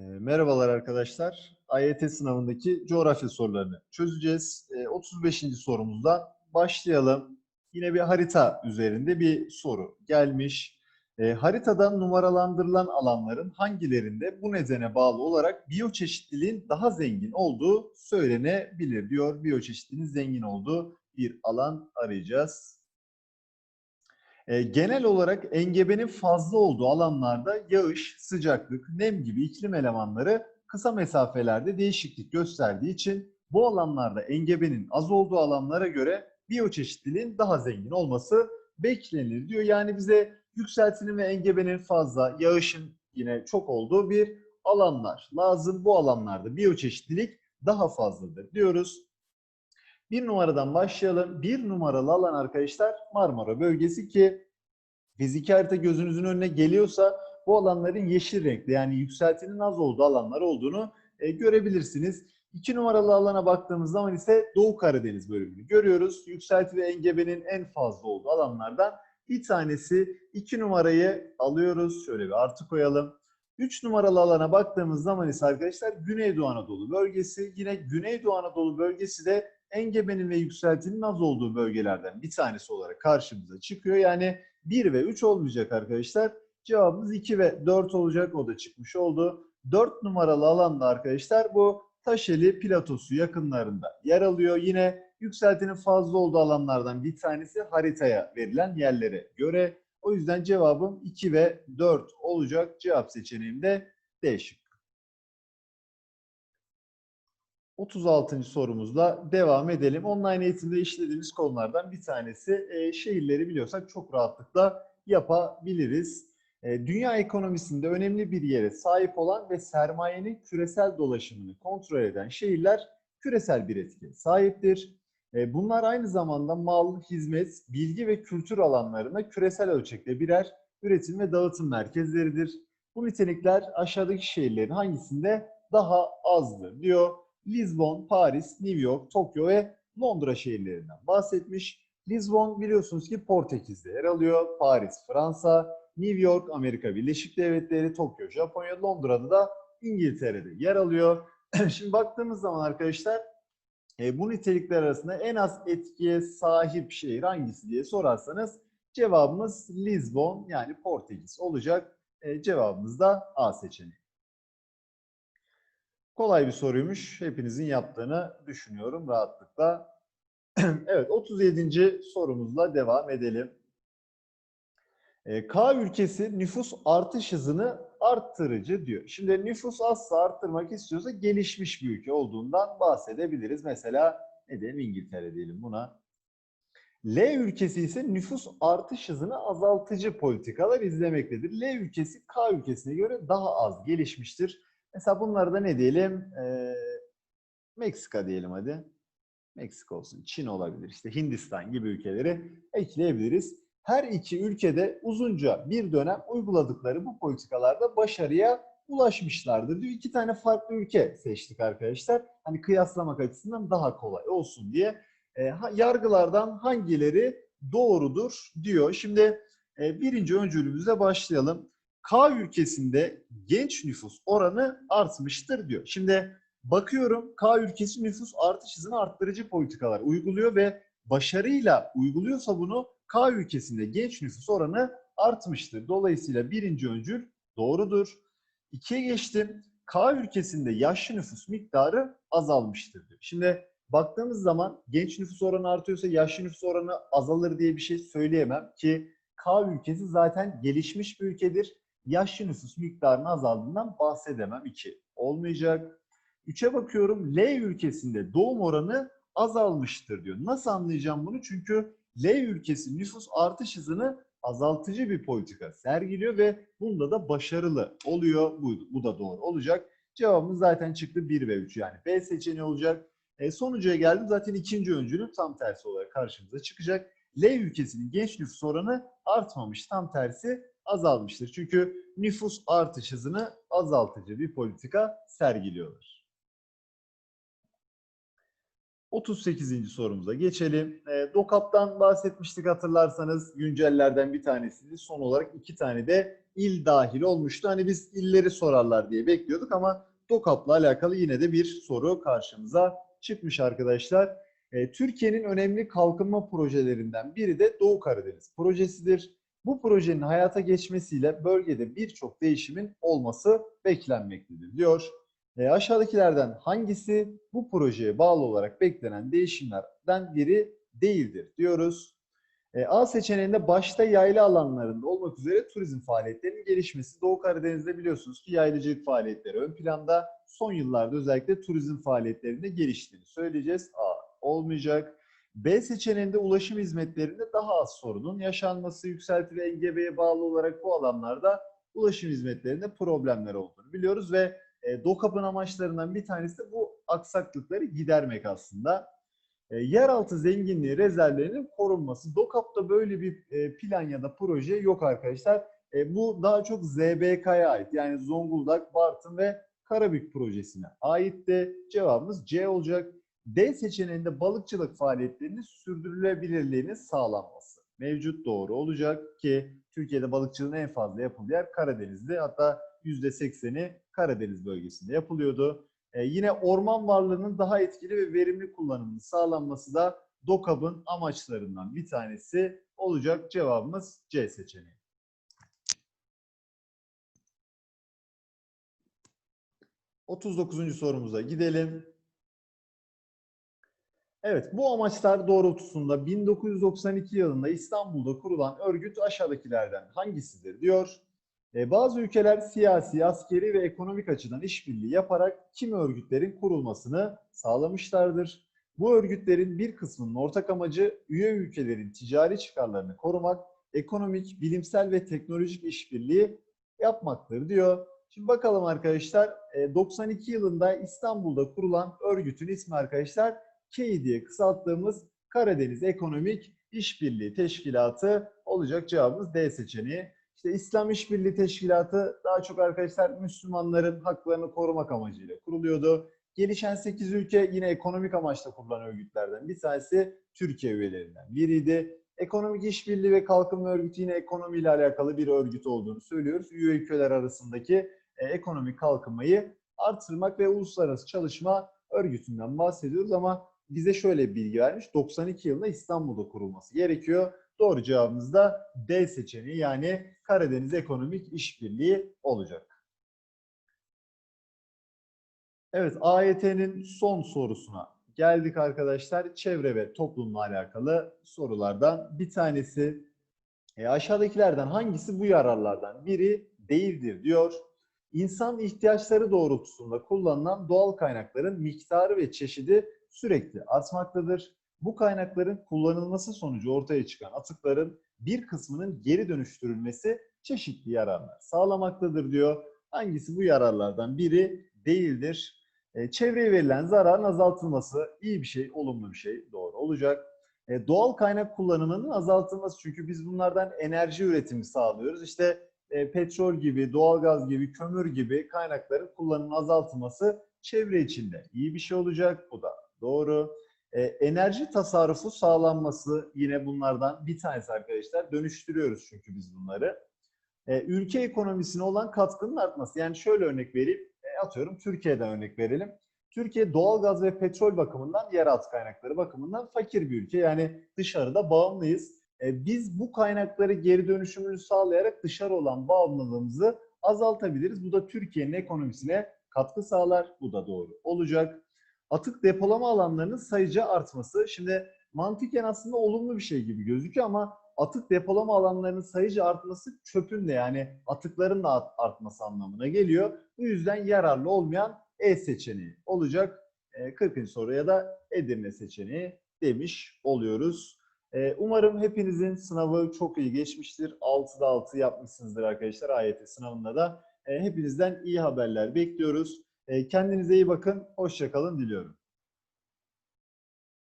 E, merhabalar arkadaşlar. AYT sınavındaki coğrafya sorularını çözeceğiz. E, 35. sorumuzdan başlayalım. Yine bir harita üzerinde bir soru gelmiş. E, haritadan numaralandırılan alanların hangilerinde bu nedene bağlı olarak biyoçeşitliliğin daha zengin olduğu söylenebilir diyor. Biyoçeşitliliğin zengin olduğu bir alan arayacağız. E, genel olarak engebenin fazla olduğu alanlarda yağış, sıcaklık, nem gibi iklim elemanları kısa mesafelerde değişiklik gösterdiği için bu alanlarda engebenin az olduğu alanlara göre biyoçeşitliliğin daha zengin olması beklenir diyor. Yani bize yükseltinin ve engebenin fazla, yağışın yine çok olduğu bir alanlar lazım. Bu alanlarda biyoçeşitlilik daha fazladır diyoruz. Bir numaradan başlayalım. Bir numaralı alan arkadaşlar Marmara bölgesi ki fiziki harita gözünüzün önüne geliyorsa bu alanların yeşil renkli yani yükseltinin az olduğu alanlar olduğunu e, görebilirsiniz. İki numaralı alana baktığımız zaman ise Doğu Karadeniz bölümünü görüyoruz. Yükselti ve engebenin en fazla olduğu alanlardan bir tanesi. İki numarayı alıyoruz. Şöyle bir artı koyalım. Üç numaralı alana baktığımız zaman ise arkadaşlar Güneydoğu Anadolu bölgesi. Yine Güneydoğu Anadolu bölgesi de engebenin ve yükseltinin az olduğu bölgelerden bir tanesi olarak karşımıza çıkıyor. Yani 1 ve 3 olmayacak arkadaşlar. Cevabımız 2 ve 4 olacak. O da çıkmış oldu. 4 numaralı alanda arkadaşlar bu Taşeli platosu yakınlarında yer alıyor. Yine yükseltinin fazla olduğu alanlardan bir tanesi haritaya verilen yerlere göre. O yüzden cevabım 2 ve 4 olacak. Cevap seçeneğim de 36. sorumuzla devam edelim. Online eğitimde işlediğimiz konulardan bir tanesi e, şehirleri biliyorsak çok rahatlıkla yapabiliriz. E, dünya ekonomisinde önemli bir yere sahip olan ve sermayenin küresel dolaşımını kontrol eden şehirler küresel bir etkiye sahiptir. E, bunlar aynı zamanda mal, hizmet, bilgi ve kültür alanlarında küresel ölçekte birer üretim ve dağıtım merkezleridir. Bu nitelikler aşağıdaki şehirlerin hangisinde daha azdır diyor. Lisbon, Paris, New York, Tokyo ve Londra şehirlerinden bahsetmiş. Lisbon biliyorsunuz ki Portekiz'de yer alıyor. Paris, Fransa, New York, Amerika Birleşik Devletleri, Tokyo, Japonya, Londra'da da İngiltere'de yer alıyor. Şimdi baktığımız zaman arkadaşlar e, bu nitelikler arasında en az etkiye sahip şehir hangisi diye sorarsanız cevabımız Lisbon yani Portekiz olacak. E, cevabımız da A seçeneği. Kolay bir soruymuş. Hepinizin yaptığını düşünüyorum rahatlıkla. evet 37. sorumuzla devam edelim. E, K ülkesi nüfus artış hızını arttırıcı diyor. Şimdi nüfus azsa arttırmak istiyorsa gelişmiş bir ülke olduğundan bahsedebiliriz. Mesela ne diyelim İngiltere diyelim buna. L ülkesi ise nüfus artış hızını azaltıcı politikalar izlemektedir. L ülkesi K ülkesine göre daha az gelişmiştir. Mesela bunları da ne diyelim? Ee, Meksika diyelim hadi. Meksika olsun, Çin olabilir, işte Hindistan gibi ülkeleri ekleyebiliriz. Her iki ülkede uzunca bir dönem uyguladıkları bu politikalarda başarıya ulaşmışlardır diyor. İki tane farklı ülke seçtik arkadaşlar. Hani kıyaslamak açısından daha kolay olsun diye. E, yargılardan hangileri doğrudur diyor. Şimdi e, birinci öncülümüzle başlayalım. K ülkesinde genç nüfus oranı artmıştır diyor. Şimdi bakıyorum K ülkesi nüfus artış hızını arttırıcı politikalar uyguluyor ve başarıyla uyguluyorsa bunu K ülkesinde genç nüfus oranı artmıştır. Dolayısıyla birinci öncül doğrudur. İkiye geçtim. K ülkesinde yaşlı nüfus miktarı azalmıştır diyor. Şimdi baktığımız zaman genç nüfus oranı artıyorsa yaşlı nüfus oranı azalır diye bir şey söyleyemem ki K ülkesi zaten gelişmiş bir ülkedir yaşlı nüfus miktarının azaldığından bahsedemem. 2 olmayacak. 3'e bakıyorum L ülkesinde doğum oranı azalmıştır diyor. Nasıl anlayacağım bunu? Çünkü L ülkesi nüfus artış hızını azaltıcı bir politika sergiliyor ve bunda da başarılı oluyor. Bu, bu da doğru olacak. Cevabımız zaten çıktı 1 ve 3 yani B seçeneği olacak. E, sonucuya geldim zaten ikinci öncünün tam tersi olarak karşımıza çıkacak. L ülkesinin genç nüfus oranı artmamış tam tersi azalmıştır. Çünkü nüfus artış hızını azaltıcı bir politika sergiliyorlar. 38. sorumuza geçelim. E, DOKAP'tan bahsetmiştik hatırlarsanız güncellerden bir tanesiydi. Son olarak iki tane de il dahil olmuştu. Hani biz illeri sorarlar diye bekliyorduk ama DOKAP'la alakalı yine de bir soru karşımıza çıkmış arkadaşlar. E, Türkiye'nin önemli kalkınma projelerinden biri de Doğu Karadeniz projesidir. Bu projenin hayata geçmesiyle bölgede birçok değişimin olması beklenmektedir diyor. E, aşağıdakilerden hangisi bu projeye bağlı olarak beklenen değişimlerden biri değildir diyoruz. E, A seçeneğinde başta yayla alanlarında olmak üzere turizm faaliyetlerinin gelişmesi. Doğu Karadeniz'de biliyorsunuz ki yaylıcılık faaliyetleri ön planda. Son yıllarda özellikle turizm faaliyetlerinde geliştiğini söyleyeceğiz. A olmayacak. B seçeneğinde ulaşım hizmetlerinde daha az sorunun yaşanması, yükselti ve engebeye bağlı olarak bu alanlarda ulaşım hizmetlerinde problemler olduğunu biliyoruz ve e, DOKAP'ın amaçlarından bir tanesi de bu aksaklıkları gidermek aslında. E, yeraltı zenginliği rezervlerinin korunması. DOKAP'ta böyle bir e, plan ya da proje yok arkadaşlar. E, bu daha çok ZBK'ya ait. Yani Zonguldak, Bartın ve Karabük projesine ait de cevabımız C olacak. D seçeneğinde balıkçılık faaliyetlerinin sürdürülebilirliğinin sağlanması. Mevcut doğru olacak ki Türkiye'de balıkçılığın en fazla yapıldığı yer Karadeniz'de. Hatta %80'i Karadeniz bölgesinde yapılıyordu. Ee, yine orman varlığının daha etkili ve verimli kullanımının sağlanması da DOKAB'ın amaçlarından bir tanesi olacak. Cevabımız C seçeneği. Otuz dokuzuncu sorumuza gidelim. Evet, bu amaçlar doğrultusunda 1992 yılında İstanbul'da kurulan örgüt aşağıdakilerden hangisidir diyor. E, bazı ülkeler siyasi, askeri ve ekonomik açıdan işbirliği yaparak kimi örgütlerin kurulmasını sağlamışlardır. Bu örgütlerin bir kısmının ortak amacı üye ülkelerin ticari çıkarlarını korumak, ekonomik, bilimsel ve teknolojik işbirliği yapmaktır diyor. Şimdi bakalım arkadaşlar, e, 92 yılında İstanbul'da kurulan örgütün ismi arkadaşlar KEİ diye kısalttığımız Karadeniz Ekonomik İşbirliği Teşkilatı olacak cevabımız D seçeneği. İşte İslam İşbirliği Teşkilatı daha çok arkadaşlar Müslümanların haklarını korumak amacıyla kuruluyordu. Gelişen 8 ülke yine ekonomik amaçla kurulan örgütlerden bir tanesi Türkiye üyelerinden biriydi. Ekonomik İşbirliği ve Kalkınma Örgütü yine ekonomiyle alakalı bir örgüt olduğunu söylüyoruz. Üye ülkeler arasındaki e, ekonomik kalkınmayı artırmak ve uluslararası çalışma örgütünden bahsediyoruz ama bize şöyle bir bilgi vermiş. 92 yılında İstanbul'da kurulması gerekiyor. Doğru cevabımız da D seçeneği yani Karadeniz Ekonomik İşbirliği olacak. Evet AYT'nin son sorusuna geldik arkadaşlar. Çevre ve toplumla alakalı sorulardan bir tanesi. E, aşağıdakilerden hangisi bu yararlardan biri değildir diyor. İnsan ihtiyaçları doğrultusunda kullanılan doğal kaynakların miktarı ve çeşidi sürekli artmaktadır. Bu kaynakların kullanılması sonucu ortaya çıkan atıkların bir kısmının geri dönüştürülmesi çeşitli yararlar sağlamaktadır diyor. Hangisi bu yararlardan biri değildir? E, çevreye verilen zararın azaltılması iyi bir şey, olumlu bir şey doğru olacak. E, doğal kaynak kullanımının azaltılması çünkü biz bunlardan enerji üretimi sağlıyoruz. İşte e, petrol gibi, doğalgaz gibi, kömür gibi kaynakların kullanımının azaltılması çevre içinde iyi bir şey olacak. Bu da doğru. E, enerji tasarrufu sağlanması yine bunlardan bir tanesi arkadaşlar. Dönüştürüyoruz çünkü biz bunları. E, ülke ekonomisine olan katkının artması. Yani şöyle örnek vereyim. E, atıyorum Türkiye'den örnek verelim. Türkiye doğalgaz ve petrol bakımından, yeraltı kaynakları bakımından fakir bir ülke. Yani dışarıda bağımlıyız. E, biz bu kaynakları geri dönüşümünü sağlayarak dışarı olan bağımlılığımızı azaltabiliriz. Bu da Türkiye'nin ekonomisine katkı sağlar. Bu da doğru olacak atık depolama alanlarının sayıca artması. Şimdi mantıken aslında olumlu bir şey gibi gözüküyor ama atık depolama alanlarının sayıca artması çöpün de yani atıkların da artması anlamına geliyor. Bu yüzden yararlı olmayan E seçeneği olacak. 40. soruya da Edirne seçeneği demiş oluyoruz. Umarım hepinizin sınavı çok iyi geçmiştir. 6'da 6 yapmışsınızdır arkadaşlar AYT sınavında da. Hepinizden iyi haberler bekliyoruz. Kendinize iyi bakın. Hoşçakalın diliyorum.